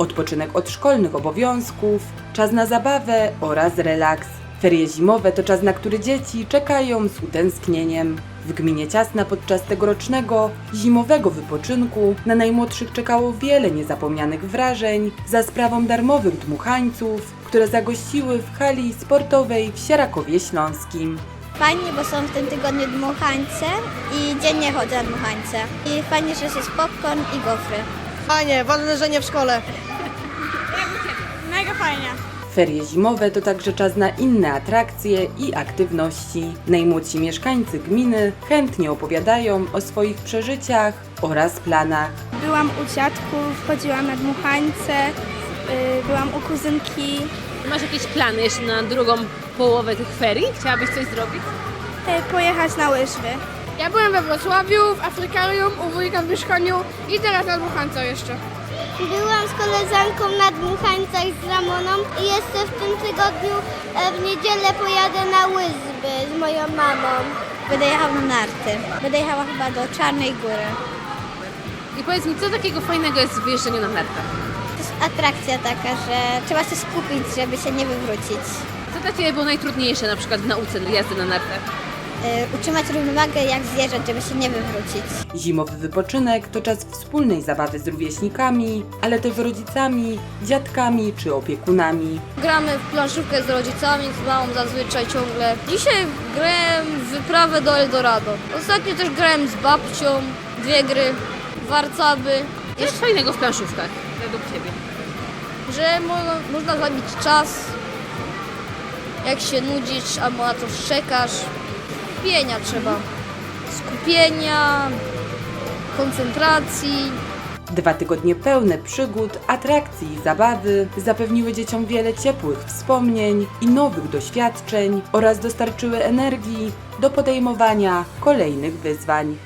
odpoczynek od szkolnych obowiązków, czas na zabawę oraz relaks. Ferie zimowe to czas, na który dzieci czekają z utęsknieniem. W gminie Ciasna podczas tegorocznego zimowego wypoczynku na najmłodszych czekało wiele niezapomnianych wrażeń za sprawą darmowych dmuchańców, które zagościły w hali sportowej w Sierakowie Śląskim. Fajnie, bo są w tym tygodniu dmuchańce i dziennie chodzę na dmuchańce. I fajnie, że jest popcorn i gofry. Fajnie, ważne, że nie w szkole. Mega fajnie. Ferie zimowe to także czas na inne atrakcje i aktywności. Najmłodsi mieszkańcy gminy chętnie opowiadają o swoich przeżyciach oraz planach. Byłam u dziadków, chodziłam na dmuchańce, y, byłam u kuzynki. Masz jakieś plany jeszcze na drugą połowę tych ferii? Chciałabyś coś zrobić? y, pojechać na łyżwy. Ja byłem we Wrocławiu, w Afrykarium, u wujka w mieszkaniu i teraz na Dmuchance jeszcze. Byłam z koleżanką na dmuchańcach z Ramoną i jeszcze w tym tygodniu e, w niedzielę pojadę na łyżwy z moją mamą. Będę jechała na narty. Będę jechała chyba do Czarnej Góry. I powiedz mi, co takiego fajnego jest w wyjeżdżaniu na nartach? To jest atrakcja taka, że trzeba się skupić, żeby się nie wywrócić. Co dla Ciebie było najtrudniejsze na przykład w nauce jazdy na nartach? Y, utrzymać równowagę jak zjeżdżać, żeby się nie wywrócić. Zimowy wypoczynek to czas wspólnej zabawy z rówieśnikami, ale też rodzicami, dziadkami czy opiekunami. Gramy w planszówkę z rodzicami, z mamą zazwyczaj ciągle. Dzisiaj grałem w wyprawę do Eldorado. Ostatnio też grałem z babcią, dwie gry, warcaby. Co jest fajnego w planszówkach według Ciebie? Że mo można zabić czas, jak się nudzisz albo na coś czekasz. Skupienia trzeba. Skupienia, koncentracji. Dwa tygodnie pełne przygód, atrakcji i zabawy zapewniły dzieciom wiele ciepłych wspomnień i nowych doświadczeń oraz dostarczyły energii do podejmowania kolejnych wyzwań.